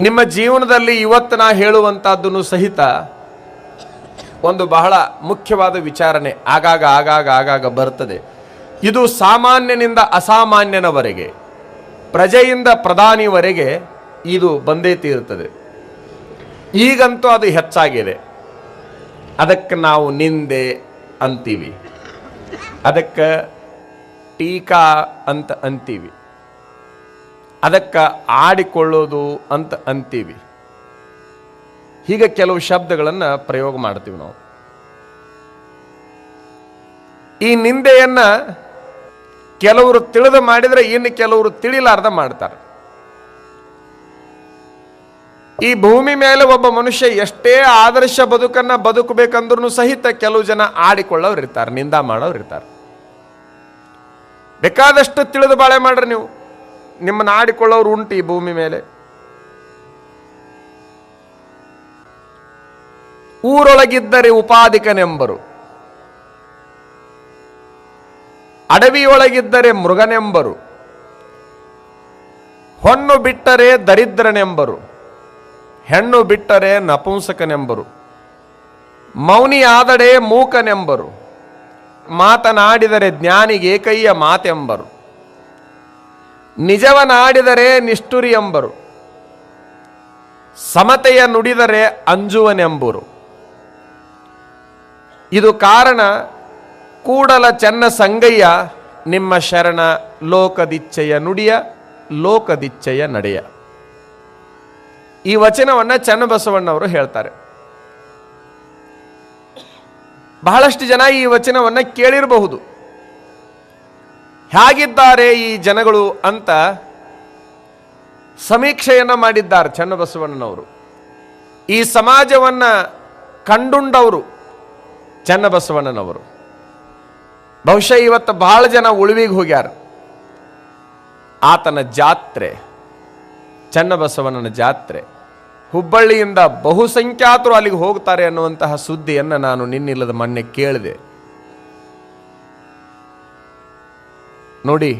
ನಿಮ್ಮ ಜೀವನದಲ್ಲಿ ಇವತ್ತು ನಾ ಹೇಳುವಂಥದ್ದನ್ನು ಸಹಿತ ಒಂದು ಬಹಳ ಮುಖ್ಯವಾದ ವಿಚಾರಣೆ ಆಗಾಗ ಆಗಾಗ ಆಗಾಗ ಬರ್ತದೆ ಇದು ಸಾಮಾನ್ಯನಿಂದ ಅಸಾಮಾನ್ಯನವರೆಗೆ, ಪ್ರಜೆಯಿಂದ ಪ್ರಧಾನಿವರೆಗೆ ಇದು ಬಂದೇ ತೀರುತ್ತದೆ. ಈಗಂತೂ ಅದು ಹೆಚ್ಚಾಗಿದೆ. ಅದಕ್ಕೆ ನಾವು ನಿಂದೆ ಅಂತೀವಿ. ಅದಕ್ಕೆ ಟೀಕಾ ಅಂತ ಅಂತೀವಿ. ಅದಕ್ಕೆ ಆಡಿಕೊಳ್ಳೋದು ಅಂತ ಅಂತೀವಿ. ಹೀಗೆ ಕೆಲವು ಶಬ್ದಗಳನ್ನು ಪ್ರಯೋಗ ಮಾಡ್ತೀವಿ ನಾವು. ಈ ನಿಂದೆಯನ್ನ ಕೆಲವರು ತಿಳಿದು ಮಾಡಿದರೆ ಇನ್ನು ಕೆಲವರು ತಿಳಿಲಾರ್ದ ಮಾಡ್ತಾರೆ. ಈ ಭೂಮಿ ಮೇಲೆ ಒಬ್ಬ ಮನುಷ್ಯ ಎಷ್ಟೇ ಆದರ್ಶ ಬದುಕನ್ನ ಬದುಕಬೇಕಂದ್ರೂ ಸಹಿತ ಕೆಲವು ಜನ ಆಡಿಕೊಳ್ಳೋರು ಇರ್ತಾರೆ, ನಿಂದ ಮಾಡೋರು ಇರ್ತಾರೆ. ಬೇಕಾದಷ್ಟು ತಿಳಿದು ಬಾಳೆ ಮಾಡ್ರಿ ನೀವು. ನಿಮ್ಮನ್ನ ಆಡಿಕೊಳ್ಳೋರು ಉಂಟು ಈ ಭೂಮಿ ಮೇಲೆ. ಊರೊಳಗಿದ್ದರೆ ಉಪಾಧಿಕನೆಂಬರು. ಅಡವಿಯೊಳಗಿದ್ದರೆ ಮೃಗನೆಂಬರು. ಹೊನ್ನು ಬಿಟ್ಟರೆ ದರಿದ್ರನೆಂಬರು. ಹೆಣ್ಣು ಬಿಟ್ಟರೆ ನಪುಂಸಕನೆಂಬರು. ಮೌನಿಯಾದಡೆ ಮೂಕನೆಂಬರು. ಮಾತನಾಡಿದರೆ ಜ್ಞಾನಿಗೆ ಏಕೈಯ ಮಾತೆಂಬರು. ನಿಜವನಾಡಿದರೆ ನಿಷ್ಠುರಿ ಎಂಬರು. ಸಮತೆಯ ನುಡಿದರೆ ಅಂಜುವನೆಂಬರು. ಇದು ಕಾರಣ ಕೂಡಲ ಚೆನ್ನ ಸಂಗಯ್ಯ ನಿಮ್ಮ ಶರಣ ಲೋಕದಿಚ್ಛೆಯ ನುಡಿಯ ಲೋಕದಿಚ್ಛೆಯ ನಡೆಯ. ಈ ವಚನವನ್ನು ಚನ್ನಬಸವಣ್ಣವರು ಹೇಳ್ತಾರೆ. ಬಹಳಷ್ಟು ಜನ ಈ ವಚನವನ್ನು ಕೇಳಿರಬಹುದು. ಹೇಗಿದ್ದಾರೆ ಈ ಜನಗಳು ಅಂತ ಸಮೀಕ್ಷೆಯನ್ನ ಮಾಡಿದ್ದಾರೆ ಚನ್ನಬಸವಣ್ಣನವರು. ಈ ಸಮಾಜವನ್ನು ಕಂಡುಂಡವರು ಚನ್ನಬಸವಣ್ಣನವರು. ಬಹುಶಃ ಇವತ್ತು ಬಹಳ ಜನ ಉಳುವಿಗೆ ಹೋಗ್ಯಾರ. ಆತನ ಜಾತ್ರೆ, ಚನ್ನಬಸವಣ್ಣನ ಜಾತ್ರೆ, ಹುಬ್ಬಳ್ಳಿಯಿಂದ ಬಹುಸಂಖ್ಯಾತರು ಅಲ್ಲಿಗೆ ಹೋಗ್ತಾರೆ ಅನ್ನುವಂತಹ ಸುದ್ದಿಯನ್ನು ನಾನು ನಿನ್ನಿಲ್ಲದ ಮೊನ್ನೆ ಕೇಳಿದೆ. ನೋಡಿ,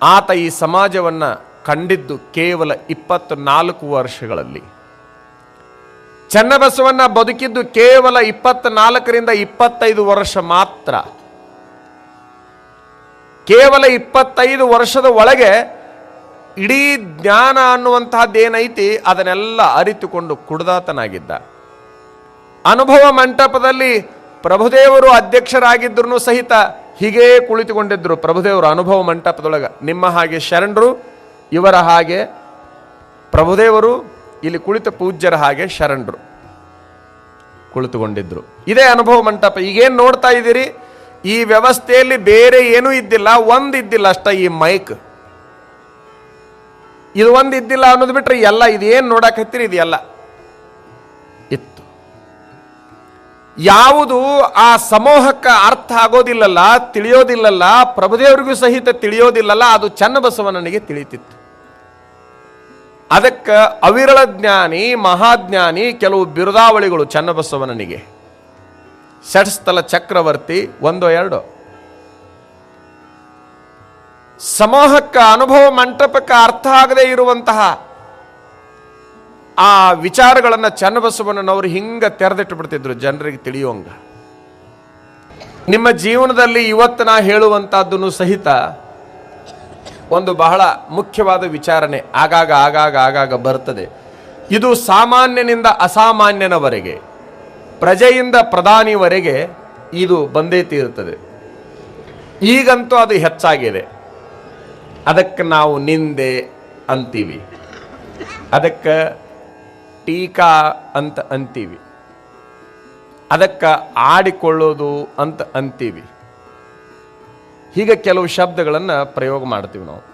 ಆತ ಈ ಸಮಾಜವನ್ನ ಕಂಡಿದ್ದು ಕೇವಲ ಇಪ್ಪತ್ತು ನಾಲ್ಕು ವರ್ಷಗಳಲ್ಲಿ. ಚನ್ನಬಸವನ್ನ ಬದುಕಿದ್ದು ಕೇವಲ ಇಪ್ಪತ್ನಾಲ್ಕರಿಂದ ಇಪ್ಪತ್ತೈದು ವರ್ಷ ಮಾತ್ರ. ಕೇವಲ ಇಪ್ಪತ್ತೈದು ವರ್ಷದ ಒಳಗೆ ಇಡೀ ಜ್ಞಾನ ಅನ್ನುವಂತಹದ್ದೇನೈತಿ, ಅದನ್ನೆಲ್ಲ ಅರಿತುಕೊಂಡು ಕುಡ್ದಾತನಾಗಿದ್ದ. ಅನುಭವ ಮಂಟಪದಲ್ಲಿ ಪ್ರಭುದೇವರು ಅಧ್ಯಕ್ಷರಾಗಿದ್ರು ಸಹಿತ ಹೀಗೇ ಕುಳಿತುಕೊಂಡಿದ್ದರು ಪ್ರಭುದೇವರು ಅನುಭವ ಮಂಟಪದೊಳಗೆ. ನಿಮ್ಮ ಹಾಗೆ ಶರಣರು, ಇವರ ಹಾಗೆ ಪ್ರಭುದೇವರು, ಇಲ್ಲಿ ಕುಳಿತ ಪೂಜ್ಯರ ಹಾಗೆ ಶರಣರು ಕುಳಿತುಕೊಂಡಿದ್ರು. ಇದೇ ಅನುಭವ ಮಂಟಪ. ಈಗೇನು ನೋಡ್ತಾ ಇದ್ದೀರಿ? ಈ ವ್ಯವಸ್ಥೆಯಲ್ಲಿ ಬೇರೆ ಏನೂ ಇದ್ದಿಲ್ಲ, ಒಂದು ಇದ್ದಿಲ್ಲ ಅಷ್ಟ ಈ ಮೈಕ್. ಇದು ಒಂದು ಇದ್ದಿಲ್ಲ ಅನ್ನೋದು ಬಿಟ್ರೆ ಎಲ್ಲ, ಇದೇನು ನೋಡಕತ್ತೀರಿ ಇದು ಎಲ್ಲ ಇತ್ತು. ಯಾವುದು ಆ ಸಮೂಹಕ್ಕೆ ಅರ್ಥ ಆಗೋದಿಲ್ಲಲ್ಲ, ತಿಳಿಯೋದಿಲ್ಲಲ್ಲ, ಪ್ರಭುದೇವರಿಗೂ ಸಹಿತ ತಿಳಿಯೋದಿಲ್ಲಲ್ಲ, ಅದು ಚನ್ನಬಸವಣ್ಣನಿಗೆ ತಿಳಿತಿತ್ತು. ಅದಕ್ಕೆ ಅವಿರಳ ಜ್ಞಾನಿ, ಮಹಾಜ್ಞಾನಿ, ಕೆಲವು ಬಿರುದಾವಳಿಗಳು ಚನ್ನಬಸವಣ್ಣನಿಗೆ. ಷಟ್ಸ್ಥಲ ಚಕ್ರವರ್ತಿ, ಒಂದೋ ಎರಡೋ. ಸಮೂಹಕ್ಕೆ ಅನುಭವ ಮಂಟಪಕ್ಕೆ ಅರ್ಥ ಆಗದೆ ಇರುವಂತಹ ಆ ವಿಚಾರಗಳನ್ನು ಚನ್ನಬಸವಣ್ಣನವರು ಹಿಂಗ ತೆರೆದಿಟ್ಟು ಬಿಡ್ತಿದ್ರು ಜನರಿಗೆ ತಿಳಿಯುವಂಗ. ನಿಮ್ಮ ಜೀವನದಲ್ಲಿ ಇವತ್ತು ನಾ ಹೇಳುವಂಥದ್ದನ್ನು ಸಹಿತ ಒಂದು ಬಹಳ ಮುಖ್ಯವಾದ ವಿಚಾರಣೆ ಆಗಾಗ ಆಗಾಗ ಆಗಾಗ ಬರ್ತದೆ. ಇದು ಸಾಮಾನ್ಯನಿಂದ ಅಸಾಮಾನ್ಯನವರೆಗೆ, ಪ್ರಜೆಯಿಂದ ಪ್ರಧಾನಿವರೆಗೆ ಇದು ಬಂದೇ ತೀರುತ್ತದೆ. ಈಗಂತೂ ಅದು ಹೆಚ್ಚಾಗಿದೆ. ಅದಕ್ಕೆ ನಾವು ನಿಂದೆ ಅಂತೀವಿ. ಅದಕ್ಕೆ ಟೀಕಾ ಅಂತ ಅಂತೀವಿ. ಅದಕ್ಕೆ ಆಡಿಕೊಳ್ಳೋದು ಅಂತ ಅಂತೀವಿ. ಹೀಗೆ ಕೆಲವು ಶಬ್ದಗಳನ್ನು ಪ್ರಯೋಗ ಮಾಡ್ತೀವಿ ನಾವು.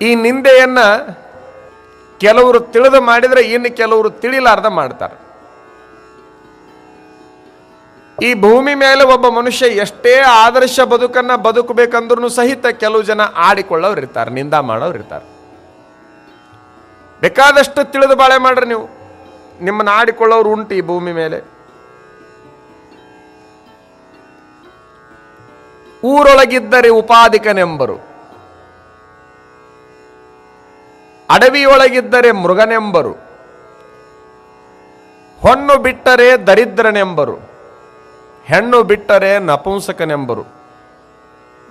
ಈ ನಿಂದೆಯನ್ನ ಕೆಲವರು ತಿಳಿದು ಮಾಡಿದರೆ ಇನ್ನು ಕೆಲವರು ತಿಳಿಲಾರ್ದ ಮಾಡ್ತಾರೆ. ಈ ಭೂಮಿ ಮೇಲೆ ಒಬ್ಬ ಮನುಷ್ಯ ಎಷ್ಟೇ ಆದರ್ಶ ಬದುಕನ್ನ ಬದುಕಬೇಕಂದ್ರೂ ಸಹಿತ ಕೆಲವು ಜನ ಆಡಿಕೊಳ್ಳೋರು ಇರ್ತಾರೆ ನಿಂದ ಮಾಡೋರು ಇರ್ತಾರೆ ಬೇಕಾದಷ್ಟು ತಿಳಿದು ಬಾಳೆ ಮಾಡ್ರಿ ನೀವು. ನಿಮ್ಮನ್ನ ಆಡಿಕೊಳ್ಳೋರು ಉಂಟು ಈ ಭೂಮಿ ಮೇಲೆ. ಊರೊಳಗಿದ್ದರೆ ಉಪಾಧಿಕನೆಂಬರು. ಅಡವಿಯೊಳಗಿದ್ದರೆ ಮೃಗನೆಂಬರು. ಹೊನ್ನು ಬಿಟ್ಟರೆ ದರಿದ್ರನೆಂಬರು. ಹೆಣ್ಣು ಬಿಟ್ಟರೆ ನಪುಂಸಕನೆಂಬರು.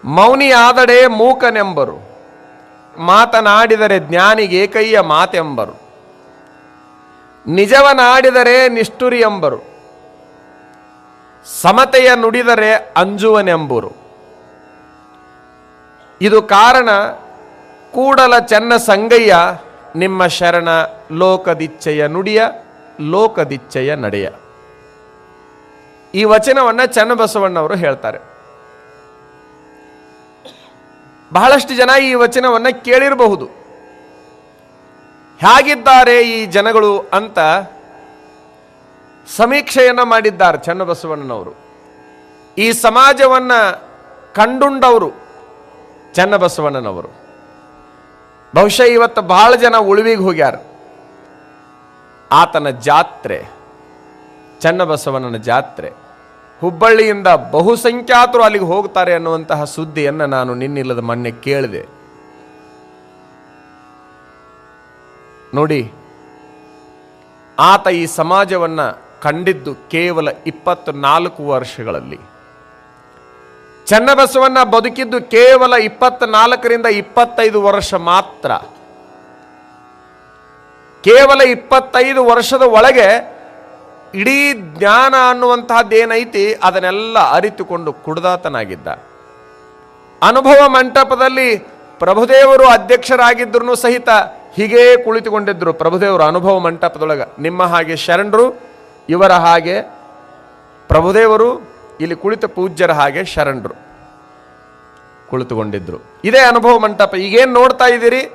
ಮೌನಿಯಾದಡೆ ಮೂಕನೆಂಬರು. ಮಾತನಾಡಿದರೆ ಜ್ಞಾನಿಗೇಕೈಯ ಮಾತೆಂಬರು. ನಿಜವನಾಡಿದರೆ ನಿಷ್ಠುರಿ ಎಂಬರು ಸಮತೆಯ ನುಡಿದರೆ ಅಂಜುವನೆಂಬರು. ಇದು ಕಾರಣ ಕೂಡಲ ಚೆನ್ನ ಸಂಗಯ್ಯ ನಿಮ್ಮ ಶರಣ ಲೋಕದಿಚ್ಛೆಯ ನುಡಿಯ ಲೋಕದಿಚ್ಛೆಯ ನಡೆಯ. ಈ ವಚನವನ್ನು ಚನ್ನಬಸವಣ್ಣವರು ಹೇಳ್ತಾರೆ. ಬಹಳಷ್ಟು ಜನ ಈ ವಚನವನ್ನು ಕೇಳಿರಬಹುದು. ಹೇಗಿದ್ದಾರೆ ಈ ಜನಗಳು ಅಂತ ಸಮೀಕ್ಷೆಯನ್ನ ಮಾಡಿದ್ದಾರೆ ಚನ್ನಬಸವಣ್ಣನವರು. ಈ ಸಮಾಜವನ್ನ ಕಂಡುಂಡವರು ಚನ್ನಬಸವಣ್ಣನವರು. ಬಹುಶಃ ಇವತ್ತು ಬಹಳ ಜನ ಉಳುವಿಗೆ ಹೋಗ್ಯಾರ. ಆತನ ಜಾತ್ರೆ, ಚನ್ನಬಸವಣ್ಣನ ಜಾತ್ರೆ. ಹುಬ್ಬಳ್ಳಿಯಿಂದ ಬಹುಸಂಖ್ಯಾತರು ಅಲ್ಲಿಗೆ ಹೋಗ್ತಾರೆ ಅನ್ನುವಂತಹ ಸುದ್ದಿಯನ್ನು ನಾನು ನಿನ್ನಿಲ್ಲದ ಮೊನ್ನೆ ಕೇಳಿದೆ. ನೋಡಿ, ಆತ ಈ ಸಮಾಜವನ್ನ ಕಂಡಿದ್ದು ಕೇವಲ ಇಪ್ಪತ್ನಾಲ್ಕು ವರ್ಷಗಳಲ್ಲಿ. ಚನ್ನಬಸವನ್ನ ಬದುಕಿದ್ದು ಕೇವಲ ಇಪ್ಪತ್ನಾಲ್ಕರಿಂದ ಇಪ್ಪತ್ತೈದು ವರ್ಷ ಮಾತ್ರ. ಕೇವಲ ಇಪ್ಪತ್ತೈದು ವರ್ಷದ ಒಳಗೆ ಇಡೀ ಜ್ಞಾನ ಅನ್ನುವಂತಹದ್ದೇನೈತಿ, ಅದನ್ನೆಲ್ಲ ಅರಿತುಕೊಂಡು ಕುಡ್ದಾತನಾಗಿದ್ದ. ಅನುಭವ ಮಂಟಪದಲ್ಲಿ ಪ್ರಭುದೇವರು ಅಧ್ಯಕ್ಷರಾಗಿದ್ದರೂ ಸಹಿತ ಹೀಗೇ ಕುಳಿತುಕೊಂಡಿದ್ದರು ಪ್ರಭುದೇವರು ಅನುಭವ ಮಂಟಪದೊಳಗೆ. ನಿಮ್ಮ ಹಾಗೆ ಶರಣರು, ಇವರ ಹಾಗೆ ಪ್ರಭುದೇವರು, ಇಲ್ಲಿ ಕುಳಿತ ಪೂಜ್ಯರ ಹಾಗೆ ಶರಣರು ಕುಳಿತುಕೊಂಡಿದ್ರು. ಇದೇ ಅನುಭವ ಮಂಟಪ. ಈಗೇನು ನೋಡ್ತಾ ಇದ್ದೀರಿ?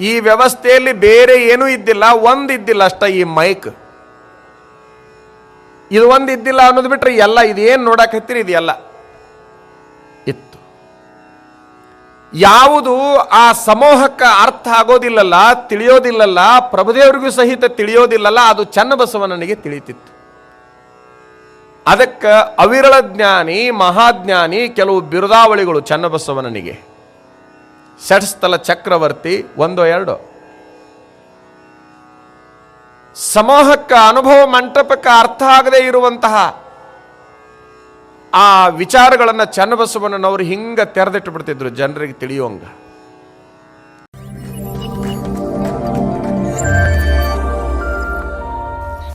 ಈ ವ್ಯವಸ್ಥೆಯಲ್ಲಿ ಬೇರೆ ಏನೂ ಇದ್ದಿಲ್ಲ ಒಂದು ಇದ್ದಿಲ್ಲ ಅಷ್ಟ ಈ ಮೈಕ್. ಇದು ಒಂದು ಇದ್ದಿಲ್ಲ ಅನ್ನೋದು ಬಿಟ್ರೆ ಎಲ್ಲ ಇದೇನು ನೋಡಕತ್ತೀರಿ ಇದೆಲ್ಲ ಇತ್ತು. ಯಾವುದು ಆ ಸಮೂಹಕ್ಕೆ ಅರ್ಥ ಆಗೋದಿಲ್ಲಲ್ಲ, ತಿಳಿಯೋದಿಲ್ಲಲ್ಲ, ಪ್ರಭುದೇವರಿಗೂ ಸಹಿತ ತಿಳಿಯೋದಿಲ್ಲಲ್ಲ, ಅದು ಚನ್ನಬಸವಣ್ಣನಿಗೆ ತಿಳಿತಿತ್ತು. ಅದಕ್ಕೆ ಅವಿರಳ ಜ್ಞಾನಿ, ಮಹಾಜ್ಞಾನಿ, ಕೆಲವು ಬಿರುದಾವಳಿಗಳು ಚನ್ನಬಸವಣ್ಣನಿಗೆ. ಷಟ್ಸ್ಥಲ ಚಕ್ರವರ್ತಿ, ಒಂದೋ ಎರಡೋ. ಸಮೂಹಕ್ಕೆ ಅನುಭವ ಮಂಟಪಕ್ಕೆ ಅರ್ಥ ಆಗದೆ ಇರುವಂತಹ ಆ ವಿಚಾರಗಳನ್ನು ಚನ್ನಬಸವಣ್ಣನವರು ಹಿಂಗ ತೆರೆದಿಟ್ಟು ಬಿಡ್ತಿದ್ರು ಜನರಿಗೆ ತಿಳಿಯೋಂಗ